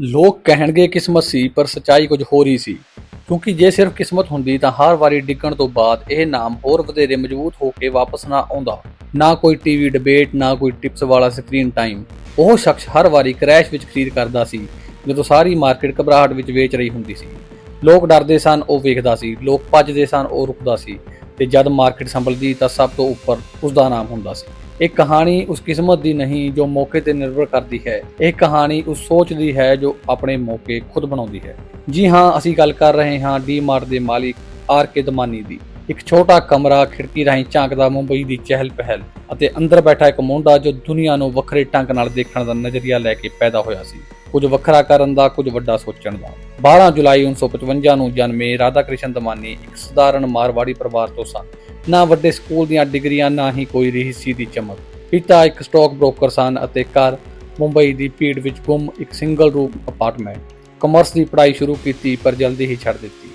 ਲੋਕ ਕਹਿਣਗੇ ਕਿਸਮਤ ਸੀ, ਪਰ ਸੱਚਾਈ ਕੁਝ ਹੋਰ ਹੀ ਸੀ। ਕਿਉਂਕਿ ਜੇ ਸਿਰਫ ਕਿਸਮਤ ਹੁੰਦੀ ਤਾਂ ਹਰ ਵਾਰੀ ਡਿੱਗਣ ਤੋਂ ਬਾਅਦ ਇਹ ਨਾਮ ਹੋਰ ਵਧੇਰੇ ਮਜ਼ਬੂਤ ਹੋ ਕੇ ਵਾਪਸ ਨਾ ਆਉਂਦਾ। ਨਾ ਕੋਈ ਟੀਵੀ ਡਿਬੇਟ, ਨਾ ਕੋਈ ਟਿਪਸ ਵਾਲਾ ਸਕਰੀਨ ਟਾਈਮ। ਉਹ ਸ਼ਖਸ ਹਰ ਵਾਰੀ ਕ੍ਰੈਸ਼ ਵਿੱਚ ਖਰੀਦ ਕਰਦਾ ਸੀ, ਜਦੋਂ ਸਾਰੀ ਮਾਰਕੀਟ ਘਬਰਾਹਟ ਵਿੱਚ ਵੇਚ ਰਹੀ ਹੁੰਦੀ ਸੀ। ਲੋਕ ਡਰਦੇ ਸਨ, ਉਹ ਵੇਖਦਾ ਸੀ। ਲੋਕ ਭੱਜਦੇ ਸਨ, ਉਹ ਰੁਕਦਾ ਸੀ। ਤੇ ਜਦ ਮਾਰਕੀਟ ਸੰਭਲਦੀ ਤਾਂ ਸਭ ਤੋਂ ਉੱਪਰ ਉਸ ਦਾ ਨਾਮ ਹੁੰਦਾ ਸੀ। ਇਹ ਕਹਾਣੀ ਉਸ ਕਿਸਮਤ ਦੀ ਨਹੀਂ ਜੋ ਮੌਕੇ ਤੇ ਨਿਰਭਰ ਕਰਦੀ ਹੈ। ਇਹ ਕਹਾਣੀ ਉਸ ਸੋਚ ਦੀ ਹੈ ਜੋ ਆਪਣੇ ਮੌਕੇ ਖੁਦ ਬਣਾਉਂਦੀ ਹੈ। ਜੀ ਹਾਂ, ਅਸੀਂ ਗੱਲ ਕਰ ਰਹੇ ਹਾਂ ਡੀ-ਮਾਰਟ ਦੇ ਮਾਲਿਕ ਆਰ ਕੇ ਦਮਾਨੀ ਦੀ। ਇੱਕ ਛੋਟਾ ਕਮਰਾ ਖਿੜਕੀ ਰਾਹੀਂ ਝਾਂਕਦਾ ਮੁੰਬਈ ਦੀ ਚਹਿਲ ਪਹਿਲ ਅਤੇ ਅੰਦਰ ਬੈਠਾ ਇੱਕ ਮੁੰਡਾ ਜੋ ਦੁਨੀਆ ਨੂੰ ਵੱਖਰੇ ਢੰਗ ਨਾਲ ਦੇਖਣ ਦਾ ਨਜ਼ਰੀਆ ਲੈ ਕੇ ਪੈਦਾ ਹੋਇਆ ਸੀ। ਕੁਝ ਵੱਖਰਾ ਕਰਨ ਦਾ, ਕੁਝ ਵੱਡਾ ਸੋਚਣ ਦਾ। 12 ਜੁਲਾਈ 1955 ਨੂੰ ਜਨਮੇ ਰਾਧਾ ਕ੍ਰਿਸ਼ਨ ਦਮਾਨੀ ਇੱਕ ਸਧਾਰਨ ਮਾਰਵਾੜੀ ਪਰਿਵਾਰ ਤੋਂ ਸਨ। ਨਾ ਵੱਡੇ ਸਕੂਲ ਦੀਆਂ ਡਿਗਰੀਆਂ, ਨਾ ਹੀ ਕੋਈ ਰਿਹੀਸੀ ਦੀ ਚਮਕ। ਪਿਤਾ ਇੱਕ ਸਟਾਕ ਬ੍ਰੋਕਰ ਸਨ ਅਤੇ ਘਰ ਮੁੰਬਈ ਦੀ ਭੀੜ ਵਿੱਚ ਗੁੰਮ ਇੱਕ ਸਿੰਗਲ ਰੂਮ ਅਪਾਰਟਮੈਂਟ ਕਮਰਸ ਦੀ ਪੜ੍ਹਾਈ ਸ਼ੁਰੂ ਕੀਤੀ, ਪਰ ਜਲਦੀ ਹੀ ਛੱਡ ਦਿੱਤੀ,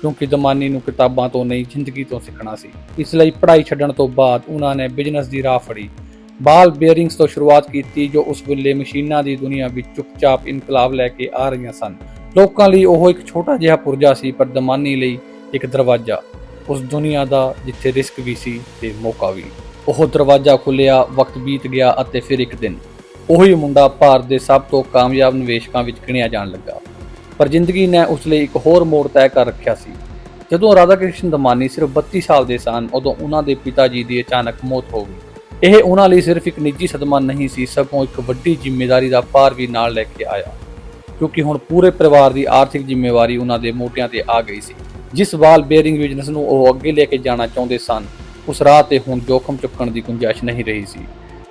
ਕਿਉਂਕਿ ਦਮਾਨੀ ਨੂੰ ਕਿਤਾਬਾਂ ਤੋਂ ਨਹੀਂ, ਜ਼ਿੰਦਗੀ ਤੋਂ ਸਿੱਖਣਾ ਸੀ। ਇਸ ਲਈ ਪੜ੍ਹਾਈ ਛੱਡਣ ਤੋਂ ਬਾਅਦ ਉਹਨਾਂ ਨੇ ਬਿਜ਼ਨਸ ਦੀ ਰਾਹ ਫੜੀ। ਬਾਲ ਬੇਅਰਿੰਗਸ ਤੋਂ ਸ਼ੁਰੂਆਤ ਕੀਤੀ, ਜੋ ਉਸ ਵੇਲੇ ਮਸ਼ੀਨਾਂ ਦੀ ਦੁਨੀਆ ਵਿੱਚ ਚੁੱਪਚਾਪ ਇਨਕਲਾਬ ਲੈ ਕੇ ਆ ਰਹੀਆਂ ਸਨ। ਲੋਕਾਂ ਲਈ ਉਹ ਇੱਕ ਛੋਟਾ ਜਿਹਾ ਪੁਰਜਾ ਸੀ, ਪਰ ਦਮਾਨੀ ਲਈ ਇੱਕ ਦਰਵਾਜ਼ਾ। ਉਸ ਦੁਨੀਆ ਦਾ ਜਿੱਥੇ ਰਿਸਕ ਵੀ ਸੀ ਤੇ ਮੌਕਾ ਵੀ। ਉਹ ਦਰਵਾਜ਼ਾ ਖੁੱਲਿਆ ਵਕਤ ਬੀਤ ਗਿਆ ਅਤੇ ਫਿਰ ਇੱਕ ਦਿਨ ਉਹੀ ਮੁੰਡਾ ਭਾਰਤ ਦੇ ਸਭ ਤੋਂ ਕਾਮਯਾਬ ਨਿਵੇਸ਼ਕਾਂ ਵਿੱਚ ਗਿਣਿਆ ਜਾਣ ਲੱਗਾ। ਪਰ ਜ਼ਿੰਦਗੀ ਨੇ ਉਸ ਲਈ ਇੱਕ ਹੋਰ ਮੋੜ ਤੈਅ ਕਰ ਰੱਖਿਆ ਸੀ। ਜਦੋਂ ਰਾਧਾ ਕ੍ਰਿਸ਼ਨ ਦਮਾਨੀ ਸਿਰਫ 32 ਸਾਲ ਦੇ ਸਨ, ਉਦੋਂ ਉਹਨਾਂ ਦੇ ਪਿਤਾ ਜੀ ਦੀ ਅਚਾਨਕ ਮੌਤ ਹੋ ਗਈ। ਇਹ ਉਹਨਾਂ ਲਈ ਸਿਰਫ ਇੱਕ ਨਿੱਜੀ ਸਦਮਾ ਨਹੀਂ ਸੀ, ਸਗੋਂ ਇੱਕ ਵੱਡੀ ਜ਼ਿੰਮੇਵਾਰੀ ਦਾ ਭਾਰ ਵੀ ਨਾਲ ਲੈ ਕੇ ਆਇਆ। ਕਿਉਂਕਿ ਹੁਣ ਪੂਰੇ ਪਰਿਵਾਰ ਦੀ ਆਰਥਿਕ ਜ਼ਿੰਮੇਵਾਰੀ ਉਹਨਾਂ ਦੇ ਮੋਢਿਆਂ ਤੇ ਆ ਗਈ ਸੀ। ਜਿਸ ਵਾਲ ਬੇਅਰਿੰਗ ਬਿਜ਼ਨਸ ਨੂੰ ਉਹ ਅੱਗੇ ਲੈ ਕੇ ਜਾਣਾ ਚਾਹੁੰਦੇ ਸਨ, ਉਸ ਰਾਹ ਤੇ ਹੁਣ ਜੋਖਮ ਚੁੱਕਣ ਦੀ ਗੁੰਜਾਇਸ਼ ਨਹੀਂ ਰਹੀ ਸੀ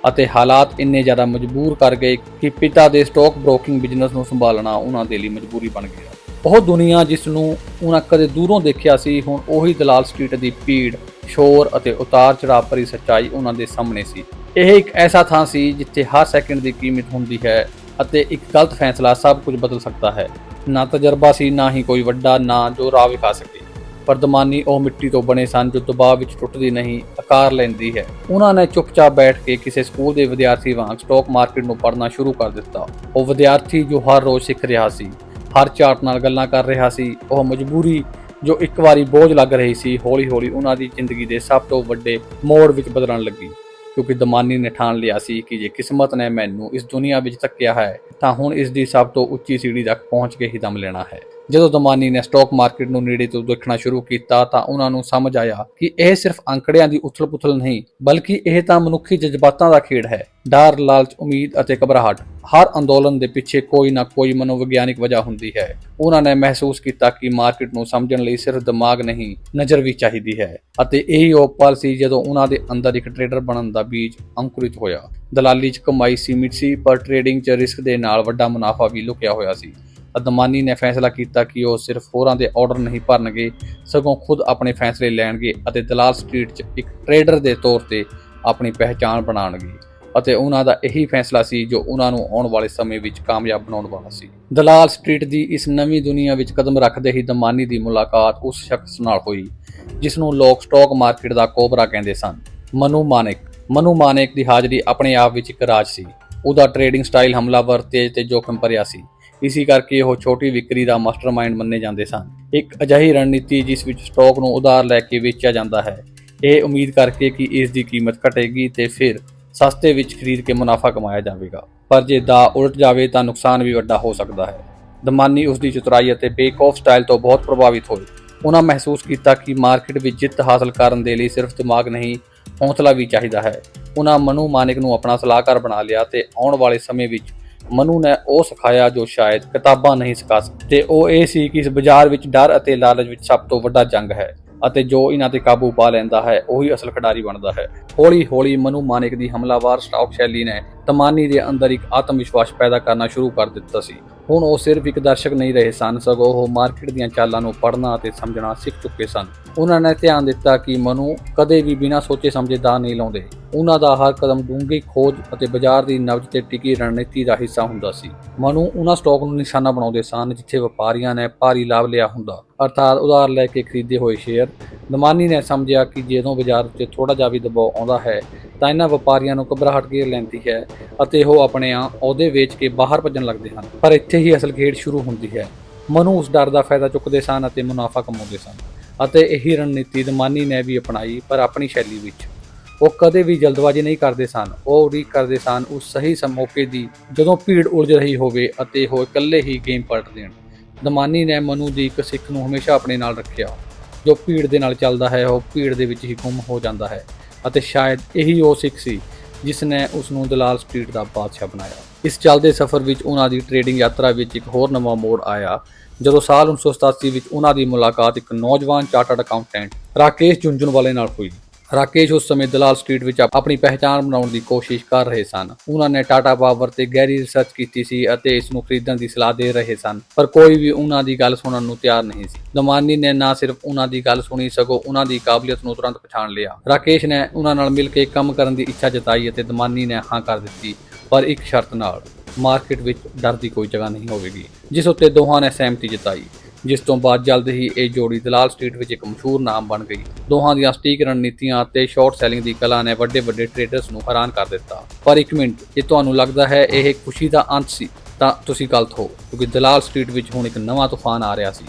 ਅਤੇ ਹਾਲਾਤ ਇੰਨੇ ਜ਼ਿਆਦਾ ਮਜਬੂਰ ਕਰ ਗਏ ਕਿ ਪਿਤਾ ਦੇ ਸਟਾਕ ਬ੍ਰੋਕਿੰਗ ਬਿਜ਼ਨਸ ਨੂੰ ਸੰਭਾਲਣਾ ਉਹਨਾਂ ਦੇ ਲਈ ਮਜਬੂਰੀ ਬਣ ਗਿਆ। ਉਹ ਦੁਨੀਆ ਜਿਸ ਨੂੰ ਉਹਨਾਂ ਕਦੇ ਦੂਰੋਂ ਦੇਖਿਆ ਸੀ, ਹੁਣ ਉਹੀ ਦਲਾਲ ਸਟਰੀਟ ਦੀ ਭੀੜ, ਸ਼ੋਰ ਅਤੇ ਉਤਾਰ ਚੜਾਅ ਭਰੀ ਸੱਚਾਈ ਉਹਨਾਂ ਦੇ ਸਾਹਮਣੇ ਸੀ। ਇਹ ਇੱਕ ਐਸਾ ਥਾਂ ਸੀ ਜਿੱਥੇ ਹਰ ਸੈਕਿੰਡ ਦੀ ਕੀਮਤ ਹੁੰਦੀ ਹੈ ਅਤੇ ਇੱਕ ਗਲਤ ਫੈਸਲਾ ਸਭ ਕੁਝ ਬਦਲ ਸਕਦਾ ਹੈ। ਨਾ ਤਜਰਬਾ ਸੀ, ਨਾ ਹੀ ਕੋਈ ਵੱਡਾ ਨਾ ਜੋ ਰਾਹ ਵਿਖਾ ਸਕੇ। ਪਰ ਦਮਾਨੀ ਉਹ ਮਿੱਟੀ ਤੋਂ ਬਣੇ ਸਨ ਜੋ ਦਬਾਅ ਵਿੱਚ ਟੁੱਟਦੀ ਨਹੀਂ, ਆਕਾਰ ਲੈਂਦੀ ਹੈ। ਉਹਨਾਂ ਨੇ ਚੁੱਪਚਾਪ ਬੈਠ ਕੇ ਕਿਸੇ ਸਕੂਲ ਦੇ ਵਿਦਿਆਰਥੀ ਵਾਂਗ ਸਟਾਕ ਮਾਰਕੀਟ ਨੂੰ ਪੜ੍ਹਨਾ ਸ਼ੁਰੂ ਕਰ ਦਿੱਤਾ। ਉਹ ਵਿਦਿਆਰਥੀ ਜੋ ਹਰ ਰੋਜ਼ ਸਿੱਖ ਰਿਹਾ ਸੀ, ਹਰ ਚਾਰਟ ਨਾਲ ਗੱਲਾਂ ਕਰ ਰਿਹਾ ਸੀ, ਉਹ ਮਜਬੂਰੀ ਜੋ ਇੱਕ ਵਾਰੀ ਬੋਝ ਲੱਗ ਰਹੀ ਸੀ, ਹੌਲੀ-ਹੌਲੀ ਉਹਨਾਂ ਦੀ ਜ਼ਿੰਦਗੀ ਦੇ ਸਭ ਤੋਂ ਵੱਡੇ ਮੋੜ ਵਿੱਚ ਬਦਲਣ ਲੱਗੀ। ਕਿਉਂਕਿ ਦਮਾਨੀ ਨੇ ਠਾਣ ਲਿਆ ਸੀ ਕਿ ਜੇ ਕਿਸਮਤ ਨੇ ਮੈਨੂੰ ਇਸ ਦੁਨੀਆ ਵਿੱਚ ਧੱਕਿਆ ਹੈ, ਤਾਂ ਹੁਣ ਇਸ ਦੀ ਸਭ ਤੋਂ ਉੱਚੀ ਸੀੜੀ ਤੱਕ ਪਹੁੰਚ ਕੇ ਹੀ ਦਮ ਲੈਣਾ ਹੈ। ਜਦੋਂ ਦਮਾਨੀ ਨੇ ਸਟਾਕ ਮਾਰਕੀਟ ਨੂੰ ਨੇੜੇ ਤੋਂ ਦੇਖਣਾ ਸ਼ੁਰੂ ਕੀਤਾ ਤਾਂ ਉਹਨਾਂ ਨੂੰ ਸਮਝ ਆਇਆ ਕਿ ਇਹ ਸਿਰਫ ਅੰਕੜਿਆਂ ਦੀ ਉਥਲ-ਪੁਥਲ ਨਹੀਂ, ਬਲਕਿ ਇਹ ਤਾਂ ਮਨੁੱਖੀ ਜਜ਼ਬਾਤਾਂ ਦਾ ਖੇਡ ਹੈ। ਡਰ, ਲਾਲਚ, ਉਮੀਦ ਅਤੇ ਘਬਰਾਹਟ, ਹਰ ਅੰਦੋਲਨ ਦੇ ਪਿੱਛੇ ਕੋਈ ਨਾ ਕੋਈ ਮਨੋਵਿਗਿਆਨਿਕ ਵਜ੍ਹਾ ਹੁੰਦੀ ਹੈ। ਉਹਨਾਂ ਨੇ ਮਹਿਸੂਸ ਕੀਤਾ ਕਿ ਮਾਰਕੀਟ ਨੂੰ ਸਮਝਣ ਲਈ ਸਿਰਫ ਦਿਮਾਗ ਨਹੀਂ, ਨਜ਼ਰ ਵੀ ਚਾਹੀਦੀ ਹੈ ਅਤੇ ਇਹੀ ਉਹ ਪਲ ਸੀ ਜਦੋਂ ਉਹਨਾਂ ਦੇ ਅੰਦਰ ਇੱਕ ਟ੍ਰੇਡਰ ਬਣਨ ਦਾ ਬੀਜ ਅੰਕੁਰਿਤ ਹੋਇਆ। ਦਲਾਲੀ 'ਚ ਕਮਾਈ ਸੀਮਿਤ ਸੀ, ਪਰ ਟ੍ਰੇਡਿੰਗ 'ਚ ਰਿਸਕ ਦੇ ਨਾਲ ਵੱਡਾ ਮੁਨਾਫਾ ਵੀ ਲੁਕਿਆ ਹੋਇਆ ਸੀ। ਅਦਮਾਨੀ ਨੇ ਫੈਸਲਾ ਕੀਤਾ ਕਿ ਉਹ ਸਿਰਫ ਹੋਰਾਂ ਦੇ ਆਰਡਰ ਨਹੀਂ ਭਰਨਗੇ, ਸਗੋਂ ਖੁਦ ਆਪਣੇ ਫੈਸਲੇ ਲੈਣਗੇ ਅਤੇ ਦਲਾਲ ਸਟਰੀਟ 'ਚ ਇੱਕ ਟ੍ਰੇਡਰ ਦੇ ਤੌਰ ਤੇ ਆਪਣੀ ਪਹਿਚਾਣ ਬਣਾਉਣਗੇ। ਅਤੇ ਉਹਨਾਂ ਦਾ ਇਹੀ ਫੈਸਲਾ ਸੀ ਜੋ ਉਹਨਾਂ ਨੂੰ ਆਉਣ ਵਾਲੇ ਸਮੇਂ ਵਿੱਚ ਕਾਮਯਾਬ ਬਣਾਉਣ ਵਾਲਾ ਸੀ। ਦਲਾਲ ਸਟਰੀਟ ਦੀ ਇਸ ਨਵੀਂ ਦੁਨੀਆ ਵਿੱਚ ਕਦਮ ਰੱਖਦੇ ਹੀ ਦਮਾਨੀ ਦੀ ਮੁਲਾਕਾਤ ਉਸ ਸ਼ਖਸ ਨਾਲ ਹੋਈ, ਜਿਸ ਨੂੰ ਲੋਕ ਸਟਾਕ ਮਾਰਕੀਟ ਦਾ ਕੋਬਰਾ ਕਹਿੰਦੇ ਸਨ। ਮਨੂ ਮਾਨਿਕ ਮਨੂ ਮਾਨਿਕ ਦੀ ਹਾਜ਼ਰੀ ਆਪਣੇ ਆਪ ਵਿੱਚ ਇੱਕ ਰਾਜ ਸੀ। ਉਹਦਾ ਟ੍ਰੇਡਿੰਗ ਸਟਾਈਲ ਹਮਲਾਵਰ, ਤੇਜ਼ ਤੇ ਜੋਖਮ ਭਰਿਆ ਸੀ। ਇਸੇ ਕਰਕੇ ਉਹ ਛੋਟੀ ਵਿਕਰੀ ਦਾ ਮਾਸਟਰਮਾਈਂਡ ਮੰਨੇ ਜਾਂਦੇ ਸਨ। ਇੱਕ ਅਜਿਹੀ ਰਣਨੀਤੀ ਜਿਸ ਵਿੱਚ ਸਟਾਕ ਨੂੰ ਉਧਾਰ ਲੈ ਕੇ ਵੇਚਿਆ ਜਾਂਦਾ ਹੈ। ਇਹ ਉਮੀਦ ਕਰਕੇ ਕਿ ਇਸ ਦੀ ਕੀਮਤ ਘਟੇਗੀ ਤੇ ਫਿਰ ਸਸਤੇ ਵਿੱਚ ਖਰੀਦ ਕੇ ਮੁਨਾਫਾ ਕਮਾਇਆ ਜਾਵੇਗਾ। ਪਰ ਜੇ ਦਾ ਉਲਟ ਜਾਵੇ ਤਾਂ ਨੁਕਸਾਨ ਵੀ ਵੱਡਾ ਹੋ ਸਕਦਾ ਹੈ। ਦਮਾਨੀ ਉਸ ਦੀ ਚਤੁਰਾਈ ਅਤੇ ਬੇਕ ਆਫ ਸਟਾਈਲ ਤੋਂ ਬਹੁਤ ਪ੍ਰਭਾਵਿਤ ਹੋਏ। ਉਹਨਾਂ ਮਹਿਸੂਸ ਕੀਤਾ ਕਿ ਮਾਰਕੀਟ ਵਿੱਚ ਜਿੱਤ ਹਾਸਲ ਕਰਨ ਦੇ ਲਈ ਸਿਰਫ ਦਿਮਾਗ ਨਹੀਂ, ਹੌਸਲਾ ਵੀ ਚਾਹੀਦਾ ਹੈ। ਉਹਨਾਂ ਮਨੂ ਮਾਨਿਕ ਨੂੰ ਆਪਣਾ ਸਲਾਹਕਾਰ ਬਣਾ ਲਿਆ ਤੇ ਆਉਣ ਵਾਲੇ ਸਮੇਂ ਵਿੱਚ ਮਨੂ ਨੇ ਉਹ ਸਿਖਾਇਆ ਜੋ ਸ਼ਾਇਦ ਕਿਤਾਬਾਂ ਨਹੀਂ ਸਿਖਾ ਸਕਦੀ। ਤੇ ਉਹ ਇਹ ਸੀ ਕਿ ਇਸ ਬਾਜ਼ਾਰ ਵਿੱਚ ਡਰ ਅਤੇ ਲਾਲਚ ਵਿੱਚ ਸਭ ਤੋਂ ਵੱਡਾ ਜੰਗ ਹੈ ਅਤੇ ਜੋ ਇਹਨਾਂ ਤੇ ਕਾਬੂ ਪਾ ਲੈਂਦਾ ਹੈ, ਉਹੀ ਅਸਲ ਖਿਡਾਰੀ ਬਣਦਾ ਹੈ। ਹੌਲੀ ਹੌਲੀ ਮਨੂ ਮਾਨਿਕ ਦੀ ਹਮਲਾਵਰ ਸਟਾਕ ਸ਼ੈਲੀ ਨੇ ਤਮਾਨੀ ਦੇ ਅੰਦਰ ਇੱਕ ਆਤਮ ਵਿਸ਼ਵਾਸ ਪੈਦਾ ਕਰਨਾ ਸ਼ੁਰੂ ਕਰ ਦਿੱਤਾ ਸੀ। ਹੁਣ ਉਹ ਸਿਰਫ ਇੱਕ ਦਰਸ਼ਕ ਨਹੀਂ ਰਹੇ ਸਨ, ਸਗੋਂ ਉਹ ਮਾਰਕੀਟ ਦੀਆਂ ਚਾਲਾਂ ਨੂੰ ਪੜ੍ਹਨਾ ਅਤੇ ਸਮਝਣਾ ਸਿੱਖ ਚੁੱਕੇ ਸਨ। ਉਹਨਾਂ ਨੇ ਧਿਆਨ ਦਿੱਤਾ ਕਿ ਮਨੂ ਕਦੇ ਵੀ ਬਿਨਾਂ ਸੋਚੇ ਸਮਝੇ ਦਾ ਨਹੀਂ ਲਾਉਂਦੇ। ਉਹਨਾਂ ਦਾ ਹਰ ਕਦਮ ਡੂੰਘੀ ਖੋਜ ਅਤੇ ਬਾਜ਼ਾਰ ਦੀ ਨਬਜ਼ ਤੇ ਟਿਕੀ ਰਣਨੀਤੀ ਦਾ ਹਿੱਸਾ ਹੁੰਦਾ ਸੀ। ਮਨੂ ਉਹਨਾਂ ਸਟਾਕ ਨੂੰ ਨਿਸ਼ਾਨਾ ਬਣਾਉਂਦੇ ਸਨ, ਜਿੱਥੇ ਵਪਾਰੀਆਂ ਨੇ ਭਾਰੀ ਲਾਭ ਲਿਆ ਹੁੰਦਾ। ਅਰਥਾਤ ਉਧਾਰ ਲੈ ਕੇ ਖਰੀਦੇ ਹੋਏ ਸ਼ੇਅਰ। ਦਮਾਨੀ ਨੇ ਸਮਝਿਆ ਕਿ ਜਦੋਂ ਬਾਜ਼ਾਰ ਉੱਤੇ ਥੋੜਾ ਜਿਹਾ ਵੀ ਦਬਾਅ ਆਉਂਦਾ ਹੈ ਤਾਂ ਇਹਨਾਂ ਵਪਾਰੀਆਂ ਨੂੰ ਘਬਰਾਹਟ ਘੇਰ ਲੈਂਦੀ ਹੈ ਅਤੇ ਉਹ ਆਪਣੇ ਆ ਅਹੁਦੇ ਵੇਚ ਕੇ ਬਾਹਰ ਭੱਜਣ ਲੱਗਦੇ ਹਨ। ਪਰ ਇੱਥੇ ਹੀ ਅਸਲ ਖੇਡ ਸ਼ੁਰੂ ਹੁੰਦੀ ਹੈ। ਮਨੂ ਉਸ ਡਰ ਦਾ ਫਾਇਦਾ ਚੁੱਕਦੇ ਸਨ ਅਤੇ ਮੁਨਾਫਾ ਕਮਾਉਂਦੇ ਸਨ ਅਤੇ ਇਹੀ ਰਣਨੀਤੀ ਦਮਾਨੀ ਨੇ ਵੀ ਅਪਣਾਈ ਪਰ ਆਪਣੀ ਸ਼ੈਲੀ ਵਿੱਚ। ਉਹ ਕਦੇ ਵੀ ਜਲਦਬਾਜ਼ੀ ਨਹੀਂ ਕਰਦੇ ਸਨ। ਉਹ ਉਡੀਕ ਕਰਦੇ ਸਨ ਉਸ ਸਹੀ ਸਮ ਦੀ ਜਦੋਂ ਭੀੜ ਉਲਝ ਰਹੀ ਹੋਵੇ ਅਤੇ ਉਹ ਇਕੱਲੇ ਹੀ ਗੇਮ ਪਲਟ ਦੇਣ। ਦਮਾਨੀ ਨੇ ਮਨੂ ਦੀ ਇੱਕ ਸਿੱਖ ਨੂੰ ਹਮੇਸ਼ਾ ਆਪਣੇ ਨਾਲ ਰੱਖਿਆ। ਜੋ ਭੀੜ ਦੇ ਨਾਲ ਚੱਲਦਾ ਹੈ, ਉਹ ਭੀੜ ਦੇ ਵਿੱਚ ਹੀ ਗੁੰਮ ਹੋ ਜਾਂਦਾ ਹੈ। ਅਤੇ ਸ਼ਾਇਦ ਇਹੀ ਉਹ ਸਿੱਖ ਸੀ ਜਿਸ ਨੇ ਉਸ ਨੂੰ ਦਲਾਲ ਸਟਰੀਟ ਦਾ ਬਾਦਸ਼ਾਹ ਬਣਾਇਆ। ਇਸ ਚੱਲਦੇ ਸਫ਼ਰ ਵਿੱਚ ਉਹਨਾਂ ਦੀ ਟ੍ਰੇਡਿੰਗ ਯਾਤਰਾ ਵਿੱਚ ਇੱਕ ਹੋਰ ਨਵਾਂ ਮੋੜ ਆਇਆ, ਜਦੋਂ ਸਾਲ 1987 ਵਿੱਚ ਉਹਨਾਂ ਦੀ ਮੁਲਾਕਾਤ ਇੱਕ ਨੌਜਵਾਨ ਚਾਰਟਰਡ ਅਕਾਊਂਟੈਂਟ ਰਾਕੇਸ਼ ਜੁੰਜੁਨਵਾਲੇ ਨਾਲ ਹੋਈ। ਰਾਕੇਸ਼ ਉਸ ਸਮੇਂ ਦਲਾਲ ਸਟਰੀਟ ਵਿੱਚ ਆਪਣੀ ਪਹਿਚਾਣ ਬਣਾਉਣ ਦੀ ਕੋਸ਼ਿਸ਼ ਕਰ ਰਹੇ ਸਨ। ਉਹਨਾਂ ਨੇ ਟਾਟਾ ਪਾਵਰ ਤੇ ਗਹਿਰੀ ਰਿਸਰਚ ਕੀਤੀ ਸੀ ਅਤੇ ਇਸ ਨੂੰ ਖਰੀਦਣ ਦੀ ਸਲਾਹ ਦੇ ਰਹੇ ਸਨ। ਪਰ ਕੋਈ ਵੀ ਉਹਨਾਂ ਦੀ ਗੱਲ ਸੁਣਨ ਨੂੰ ਤਿਆਰ ਨਹੀਂ ਸੀ। ਦਮਾਨੀ ਨੇ ਨਾ ਸਿਰਫ ਉਹਨਾਂ ਦੀ ਗੱਲ ਸੁਣੀ, ਸਗੋਂ ਉਹਨਾਂ ਦੀ ਕਾਬਲੀਅਤ ਨੂੰ ਤੁਰੰਤ ਪਛਾਣ ਲਿਆ। ਰਾਕੇਸ਼ ਨੇ ਉਹਨਾਂ ਨਾਲ ਮਿਲ ਕੇ ਕੰਮ ਕਰਨ ਦੀ ਇੱਛਾ ਜਤਾਈ ਅਤੇ ਦਮਾਨੀ ਨੇ ਹਾਂ ਕਰ ਦਿੱਤੀ। ਪਰ ਇੱਕ ਸ਼ਰਤ ਨਾਲ ਮਾਰਕੀਟ ਵਿੱਚ ਡਰ ਦੀ ਕੋਈ ਜਗ੍ਹਾ ਨਹੀਂ ਹੋਵੇਗੀ, ਜਿਸ ਉੱਤੇ ਦੋਹਾਂ ਨੇ ਸਹਿਮਤੀ ਜਤਾਈ। ਜਿਸ ਤੋਂ ਬਾਅਦ ਜਲਦ ਹੀ ਇਹ ਜੋੜੀ ਦਲਾਲ ਸਟਰੀਟ ਵਿੱਚ ਇੱਕ ਮਸ਼ਹੂਰ ਨਾਮ ਬਣ ਗਈ। ਦੋਹਾਂ ਦੀਆਂ ਸਟੀਕ ਰਣਨੀਤੀਆਂ ਅਤੇ ਸ਼ਾਰਟ ਸੈਲਿੰਗ ਦੀ ਕਲਾ ਨੇ ਵੱਡੇ ਵੱਡੇ ਟ੍ਰੇਡਰਸ ਨੂੰ ਹੈਰਾਨ ਕਰ ਦਿੱਤਾ। ਪਰ ਇੱਕ ਮਿੰਟ, ਜੇ ਤੁਹਾਨੂੰ ਲੱਗਦਾ ਹੈ ਇਹ ਖੁਸ਼ੀ ਦਾ ਅੰਤ ਸੀ, ਤਾਂ ਤੁਸੀਂ ਗਲਤ ਹੋ, ਕਿਉਂਕਿ ਦਲਾਲ ਸਟਰੀਟ ਵਿੱਚ ਹੁਣ ਇੱਕ ਨਵਾਂ ਤੂਫਾਨ ਆ ਰਿਹਾ ਸੀ।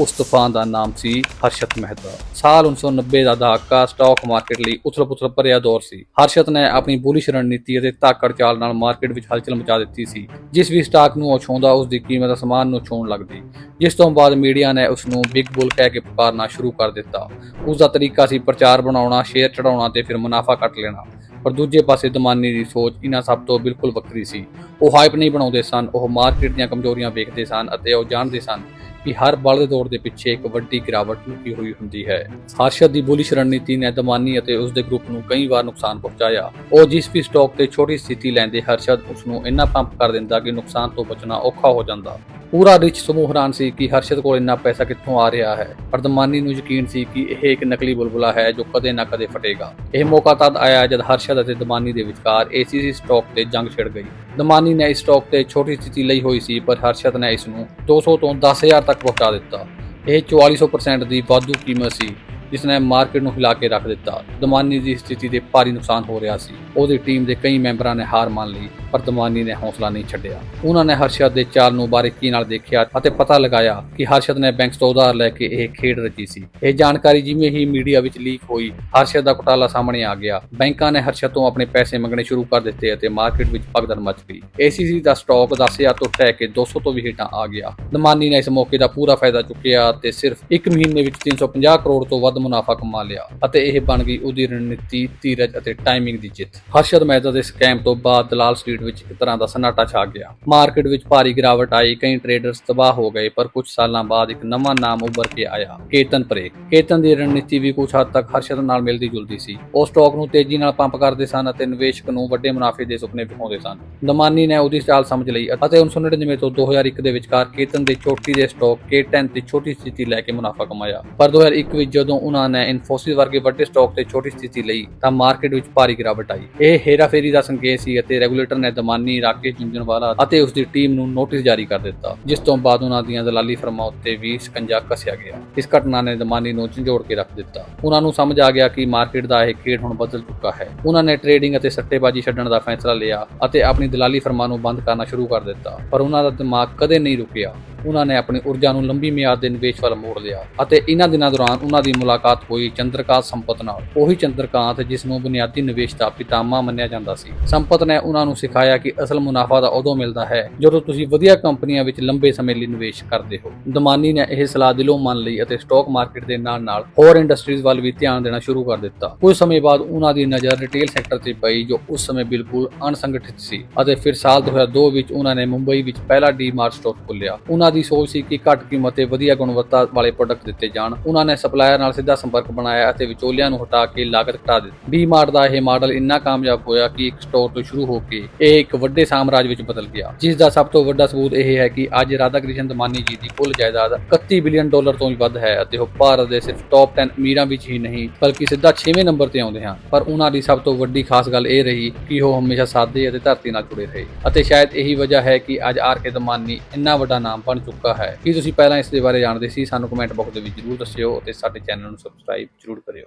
ਉਸ ਤੂਫਾਨ ਦਾ ਨਾਮ ਸੀ ਹਰਸ਼ਤ ਮਹਿਤਾ। ਸਾਲ 1990 ਦਾ ਦਹਾਕਾ ਸਟਾਕ ਮਾਰਕੀਟ ਲਈ ਉਥਲ-ਪੁਥਲ ਭਰਿਆ ਦੌਰ ਸੀ। ਹਰਸ਼ਤ ਨੇ ਆਪਣੀ ਬੁਲਿਸ਼ ਰਣਨੀਤੀ ਅਤੇ ਤਾਕੜ ਚਾਲ ਨਾਲ ਮਾਰਕੀਟ ਵਿੱਚ ਹਲਚਲ ਮਚਾ ਦਿੱਤੀ ਸੀ, ਜਿਸ ਵੀ ਸਟਾਕ ਨੂੰ ਉਹ ਛੂੰਹਦਾ ਉਸ ਦੀ ਕੀਮਤ ਅਸਮਾਨ ਨੂੰ ਛੂਹਣ ਲੱਗਦੀ ਜਿਸ ਤੋਂ ਬਾਅਦ ਮੀਡੀਆ ਨੇ ਉਸ ਨੂੰ ਬਿਗ ਬੁਲ ਕਹਿ ਕੇ ਪੁਕਾਰਨਾ ਸ਼ੁਰੂ ਕਰ ਦਿੱਤਾ। ਉਸ ਦਾ ਤਰੀਕਾ ਸੀ ਪ੍ਰਚਾਰ ਬਣਾਉਣਾ ਸ਼ੇਅਰ ਚੜਾਉਣਾ ਤੇ ਫਿਰ ਮੁਨਾਫਾ ਕੱਟ ਲੈਣਾ। ਪਰ ਦੂਜੇ ਪਾਸੇ ਦਮਾਨੀ ਦੀ ਸੋਚ ਇਹਨਾਂ ਸਭ ਤੋਂ ਬਿਲਕੁਲ ਵੱਖਰੀ ਸੀ। ਉਹ ਹਾਈਪ ਨਹੀਂ ਬਣਾਉਂਦੇ ਸਨ, ਉਹ ਮਾਰਕੀਟ ਦੀਆਂ ਕਮਜ਼ੋਰੀਆਂ ਵੇਖਦੇ ਸਨ ਅਤੇ ਉਹ ਜਾਣਦੇ ਸਨ ਕਿ ਹਰ ਬਲ ਦੇ ਦੌੜ ਦੇ ਪਿੱਛੇ ਇੱਕ ਵੱਡੀ ਗਿਰਾਵਟ ਲੁਕੀ ਹੋਈ ਹੁੰਦੀ ਹੈ। ਹਰਸ਼ਦ ਦੀ ਬੁਲਿਸ਼ ਰਣਨੀਤੀ ਨੇ ਦਮਾਨੀ ਅਤੇ ਉਸ ਦੇ ਗਰੁੱਪ ਨੂੰ ਕਈ ਵਾਰ ਨੁਕਸਾਨ ਪਹੁੰਚਾਇਆ। ਉਹ ਜਿਸ ਵੀ ਸਟਾਕ ਤੇ ਛੋਟੀ ਸਥਿਤੀ ਲੈਂਦੇ ਹਰਸ਼ਦ ਉਸ ਨੂੰ ਇੰਨਾ ਪੰਪ ਕਰ ਦਿੰਦਾ ਕਿ ਨੁਕਸਾਨ ਤੋਂ ਬਚਣਾ ਔਖਾ ਹੋ ਜਾਂਦਾ। ਪੂਰਾ ਰਿਚ ਸਮੂਹ ਹੈਰਾਨ ਸੀ ਕਿ ਹਰਸ਼ਦ ਕੋਲ ਇੰਨਾ ਪੈਸਾ ਕਿੱਥੋਂ ਆ ਰਿਹਾ ਹੈ। ਪਰ ਦਮਾਨੀ ਨੂੰ ਯਕੀਨ ਸੀ ਕਿ ਇਹ ਇੱਕ ਨਕਲੀ ਬੁਲਬੁਲਾ ਹੈ ਜੋ ਕਦੇ ਨਾ ਕਦੇ ਫਟੇਗਾ। ਇਹ ਮੌਕਾ ਤਦ ਆਇਆ ਜਦ ਹਰਸ਼ਦ ਅਤੇ ਦਮਾਨੀ ਦੇ ਵਿਚਕਾਰ ACC ਸਟਾਕ ਤੇ ਜੰਗ ਛਿੜ ਗਈ। ਦਮਾਨੀ ਨੇ ਇਸ ਸਟਾਕ ਤੇ ਛੋਟੀ ਸਥਿਤੀ ਲਈ ਹੋਈ ਸੀ, ਪਰ ਹਰਸ਼ਦ ਨੇ ਇਸ ਨੂੰ 200 ਤੋਂ 10000 ਤੱਕ ਪਹੁੰਚਾ ਦਿੱਤਾ। ਇਹ 4400% ਦੀ ਵਾਧੂ ਕੀਮਤ ਸੀ। ਜਿਸ ਨੇ ਮਾਰਕੀਟ ਨੂੰ ਹਿਲਾ ਕੇ ਰੱਖ ਦਿੱਤਾ। ਦਮਾਨੀ ਦੀ ਸਥਿਤੀ ਦੇ ਭਾਰੀ ਨੁਕਸਾਨ ਹੋ ਰਿਹਾ ਸੀ। ਉਹਦੀ ਟੀਮ ਦੇ ਕਈ ਮੈਂਬਰਾਂ ਨੇ ਹਾਰ ਮੰਨ ਲਈ, ਪਰ ਦਮਾਨੀ ਨੇ ਹੌਸਲਾ ਨਹੀਂ ਛੱਡਿਆ। ਉਹਨਾਂ ਨੇ ਹਰਸ਼ਦ ਦੇ ਚਾਲ ਨੂੰ ਬਾਰੀਕੀ ਨਾਲ ਦੇਖਿਆ ਅਤੇ ਪਤਾ ਲਗਾਇਆ ਕਿ ਹਰਸ਼ਦ ਨੇ ਬੈਂਕ ਤੋਂ ਉਧਾਰ ਲੈ ਕੇ ਇਹ ਖੇਡ ਰਚੀ ਸੀ। ਇਹ ਜਾਣਕਾਰੀ ਜਿਵੇਂ ਹੀ ਮੀਡੀਆ ਵਿੱਚ ਲੀਕ ਹੋਈ, ਹਰਸ਼ਦ ਦਾ ਘੁਟਾਲਾ ਸਾਹਮਣੇ ਆ ਗਿਆ। ਬੈਂਕਾਂ ਨੇ ਹਰਸ਼ਦ ਤੋਂ ਆਪਣੇ ਪੈਸੇ ਮੰਗਣੇ ਸ਼ੁਰੂ ਕਰ ਦਿੱਤੇ ਅਤੇ ਮਾਰਕੀਟ ਵਿੱਚ ਭਗਦੜ ਮਚ ਗਈ। ACC ਦਾ ਸਟਾਕ 10000 ਤੋਂ ਟਹਿ ਕੇ 200 ਤੋਂ ਵੀ ਹੇਠਾਂ ਆ ਗਿਆ। ਦਮਾਨੀ ਨੇ ਇਸ ਮੌਕੇ ਦਾ ਪੂਰਾ ਫਾਇਦਾ ਚੁੱਕਿਆ ਤੇ ਸਿਰਫ 1 ਮਹੀਨੇ ਵਿੱਚ 350 ਕਰੋੜ ਤੋਂ ਵੱਧ ਮੁਨਾਫਾ ਕਮਾ ਲਿਆ ਅਤੇ ਇਹ ਬਣ ਗਈ ਉਹਦੀ ਰਣਨੀਤੀ, ਧੀਰਜ ਅਤੇ ਟਾਈਮਿੰਗ ਦੀ ਜਿੱਤ। ਹਰਸ਼ਦ ਮਹਿਤਾ ਦੇ ਸਕੈਮ ਤੋਂ ਬਾਅਦ ਦਲਾਲ ਸਟਰੀਟ ਵਿੱਚ ਇੱਕ ਤਰ੍ਹਾਂ ਦਾ ਸਨਾਟਾ ਛਾ ਗਿਆ। ਮਾਰਕੀਟ ਵਿੱਚ ਭਾਰੀ ਗਿਰਾਵਟ ਆਈ, ਕਈ ਟ੍ਰੇਡਰਸ ਤਬਾਹ ਹੋ ਗਏ, ਪਰ ਕੁਝ ਸਾਲਾਂ ਬਾਅਦ ਇੱਕ ਨਵਾਂ ਨਾਮ ਉੱਭਰ ਕੇ ਆਇਆ, ਕੇਤਨ ਪ੍ਰੇਕ ਕੇਤਨ ਦੀ ਰਣਨੀਤੀ ਵੀ ਕੁਝ ਹੱਦ ਤੱਕ ਹਰਸ਼ਦ ਨਾਲ ਮਿਲਦੀ ਜੁਲਦੀ ਸੀ। ਉਹ ਸਟਾਕ ਨੂੰ ਤੇਜ਼ੀ ਨਾਲ ਪੰਪ ਕਰਦੇ ਸਨ ਅਤੇ ਨਿਵੇਸ਼ਕ ਨੂੰ ਵੱਡੇ ਮੁਨਾਫੇ ਦੇ ਸੁਪਨੇ ਵਿਖਾਉਂਦੇ ਸਨ। ਦਮਾਨੀ ਨੇ ਉਹਦੀ ਚਾਲ ਸਮਝ ਲਈ ਅਤੇ 1999 ਤੋਂ 2001 ਦੇ ਵਿਚਕਾਰ ਕੇਤਨ ਦੇ ਚੋਟੀ ਦੇ ਸਟਾਕ K10 ਦੀ ਛੋਟੀ ਸਥਿਤੀ ਲੈ ਕੇ ਮੁਨਾਫਾ ਕਮਾਇਆ। ਪਰ 2001 ਵਿੱਚ ਜਦੋਂ ਉਹਨਾਂ ਨੇ ਇਨਫੋਸਿਸ ਵਰਗੇ ਵੱਡੇ ਸਟਾਕ ਤੇ ਛੋਟੀ ਸਥਿਤੀ ਲਈ ਤਾਂ ਮਾਰਕੀਟ ਵਿੱਚ ਭਾਰੀ ਗਿਰਾਵਟ ਆਈ। ਇਹ ਹੇਰਾਫੇਰੀ ਦਾ ਸੰਕੇਤ ਸੀ ਅਤੇ ਰੈਗੂਲੇਟਰ ਨੇ ਦਮਾਨੀ ਰਾਕੇਸ਼ ਜੁੰਝਨਵਾਲਾ ਅਤੇ ਉਸ ਦੀ ਟੀਮ ਨੂੰ ਨੋਟਿਸ ਜਾਰੀ ਕਰ ਦਿੱਤਾ, ਜਿਸ ਤੋਂ ਬਾਅਦ ਉਹਨਾਂ ਦੀਆਂ ਦਲਾਲੀ ਫਰਮਾਂ ਉੱਤੇ ਵੀ ਸਕੰਜਾ ਕੱਸਿਆ ਗਿਆ। ਇਸ ਘਟਨਾ ਨੇ ਦਮਾਨੀ ਨੂੰ ਝੰਜੋੜ ਕੇ ਰੱਖ ਦਿੱਤਾ। ਉਹਨਾਂ ਨੂੰ ਸਮਝ ਆ ਗਿਆ ਕਿ ਮਾਰਕੀਟ ਦਾ ਇਹ ਖੇਡ ਹੁਣ ਬਦਲ ਚੁੱਕਾ ਹੈ। ਉਹਨਾਂ ਨੇ ਟ੍ਰੇਡਿੰਗ ਅਤੇ ਸੱਟੇਬਾਜ਼ੀ ਛੱਡਣ ਦਾ ਫੈਸਲਾ ਲਿਆ ਅਤੇ ਆਪਣੀ ਦਲਾਲੀ ਫਰਮਾਂ ਨੂੰ ਬੰਦ ਕਰਨਾ ਸ਼ੁਰੂ ਕਰ ਦਿੱਤਾ, ਪਰ ਉਹਨਾਂ ਦਾ ਦਿਮਾਗ ਕਦੇ ਨਹੀਂ ਰੁਕਿਆ। ਉਹਨਾਂ ਨੇ ਆਪਣੀ ਊਰਜਾ ਨੂੰ ਲੰਬੀ ਮਿਆਦ ਦੇ ਨਿਵੇਸ਼ ਵੱਲ ਮੋੜ ਲਿਆ ਅਤੇ ਇਹਨਾਂ ਦਿਨਾਂ ਦੌਰਾਨ ਉਹਨਾਂ ਦੀ ਮੁਲਾਕਾਤ ਹੋਈ ਚੰਦਰਕਾਂਤ ਸੰਪਤ ਨਾਲ। ਉਹੀ ਚੰਦਰਕਾਂਤ ਜਿਸ ਨੂੰ ਬੁਨਿਆਦੀ ਨਿਵੇਸ਼ ਦਾ ਪਿਤਾਮਾ ਮੰਨਿਆ ਜਾਂਦਾ ਸੀ। ਸੰਪਤ ਨੇ ਉਹਨਾਂ ਨੂੰ ਸਿਖਾਇਆ ਕਿ ਅਸਲ ਮੁਨਾਫਾ ਦਾ ਉਦੋਂ ਮਿਲਦਾ ਹੈ ਜਦੋਂ ਤੁਸੀਂ ਵਧੀਆ ਕੰਪਨੀਆਂ ਵਿੱਚ ਲੰਬੇ ਸਮੇਂ ਲਈ ਨਿਵੇਸ਼ ਕਰਦੇ ਹੋ। ਦਮਾਨੀ ਨੇ ਇਹ ਸਲਾਹ ਦਿਲੋਂ ਮੰਨ ਲਈ ਅਤੇ ਸਟਾਕ ਮਾਰਕੀਟ ਦੇ ਨਾਲ-ਨਾਲ ਹੋਰ ਇੰਡਸਟਰੀਜ਼ ਵੱਲ ਵੀ ਧਿਆਨ ਦੇਣਾ ਸ਼ੁਰੂ ਕਰ ਦਿੱਤਾ। ਕੁਝ ਸਮੇਂ ਬਾਅਦ ਉਹਨਾਂ ਦੀ ਨਜ਼ਰ ਰਿਟੇਲ ਸੈਕਟਰ ਤੇ ਪਈ ਜੋ ਉਸ ਸਮੇਂ ਬਿਲਕੁਲ ਅਣਸੰਗਠਿਤ ਸੀ ਅਤੇ ਫਿਰ ਸਾਲ 2002 ਵਿੱਚ ਉਹਨਾਂ ਨੇ ਮੁੰਬਈ ਵਿੱਚ ਪਹਿਲਾ ਡੀ-ਮਾਰਟ ਸਟੋਰ ਖੋਲ੍ਹਿਆ। ਉਹਨਾਂ ਦੀ ਸੋਚ ਸੀ ਕਿ ਘੱਟ ਕੀਮਤ ਤੇ ਵਧੀਆ ਗੁਣਵੱਤਾ ਵਾਲੇ ਪ੍ਰੋਡਕਟ ਦਿੱਤੇ ਜਾਣ। ਉਹਨਾਂ ਨੇ ਸਪਲਾਇਰ ਨਾਲ ਸਿੱਧਾ ਸੰਪਰਕ ਬਣਾਇਆ ਅਤੇ ਵਿਚੋਲਿਆਂ ਨੂੰ ਹਟਾ ਕੇ ਲਾਗਤ ਘਟਾ ਦਿੱਤੀ। ਡੀ-ਮਾਰਟ ਦਾ ਇਹ ਮਾਡਲ ਇੰਨਾ ਕਾਮਯਾਬ ਹੋਇਆ ਕਿ ਇੱਕ ਸਟੋਰ ਤੋਂ ਸ਼ੁਰੂ ਹੋ ਕੇ ਇਹ ਇੱਕ ਵੱਡੇ ਸਾਮਰਾਜ ਵਿੱਚ ਬਦਲ ਗਿਆ। ਜਿਸ ਦਾ ਸਭ ਤੋਂ ਵੱਡਾ ਸਬੂਤ ਇਹ ਹੈ ਕਿ ਅੱਜ ਰਾਧਾ ਕ੍ਰਿਸ਼ਨ ਦਮਾਨੀ ਜੀ ਦੀ ਕੁੱਲ ਜਾਇਦਾਦ 31 ਬਿਲੀਅਨ ਡਾਲਰ ਤੋਂ ਵੀ ਵੱਧ ਹੈ ਅਤੇ ਉਹ ਭਾਰਤ ਦੇ ਸਿਰਫ ਟੌਪ 10 ਅਮੀਰਾਂ ਵਿੱਚ ਹੀ ਨਹੀਂ, ਬਲਕਿ ਸਿੱਧਾ 6ਵੇਂ ਨੰਬਰ ਤੇ ਆਉਂਦੇ ਹਨ। ਪਰ ਉਹਨਾਂ ਦੀ ਸਭ ਤੋਂ ਵੱਡੀ ਖਾਸ ਗੱਲ ਇਹ ਰਹੀ ਕਿ ਉਹ ਹਮੇਸ਼ਾ ਸਾਦੇ ਅਤੇ ਧਰਤੀ ਨਾਲ ਜੁੜੇ ਰਹੇ। ਅਤੇ ਸ਼ਾਇਦ ਇਹੀ ਵਜ੍ਹਾ ਹੈ ਕਿ ਅੱਜ ਆਰ ਕੇ ਦਮਾਨੀ ਇੰਨਾ ਵੱਡਾ ਨਾਮ ਬਣ ਚੁੱਕਾ ਹੈ। ਕੀ ਤੁਸੀਂ ਪਹਿਲਾਂ ਇਸ ਦੇ ਬਾਰੇ ਜਾਣਦੇ ਸੀ? ਸਾਨੂੰ ਕਮੈਂਟ ਬਾਕਸ ਦੇ ਵਿੱਚ ਜਰੂਰ ਦੱਸਿਓ ਅਤੇ ਸਾਡੇ ਚੈਨਲ ਨੂੰ ਸਬਸਕ੍ਰਾਈਬ ਜਰੂਰ ਕਰਿਓ।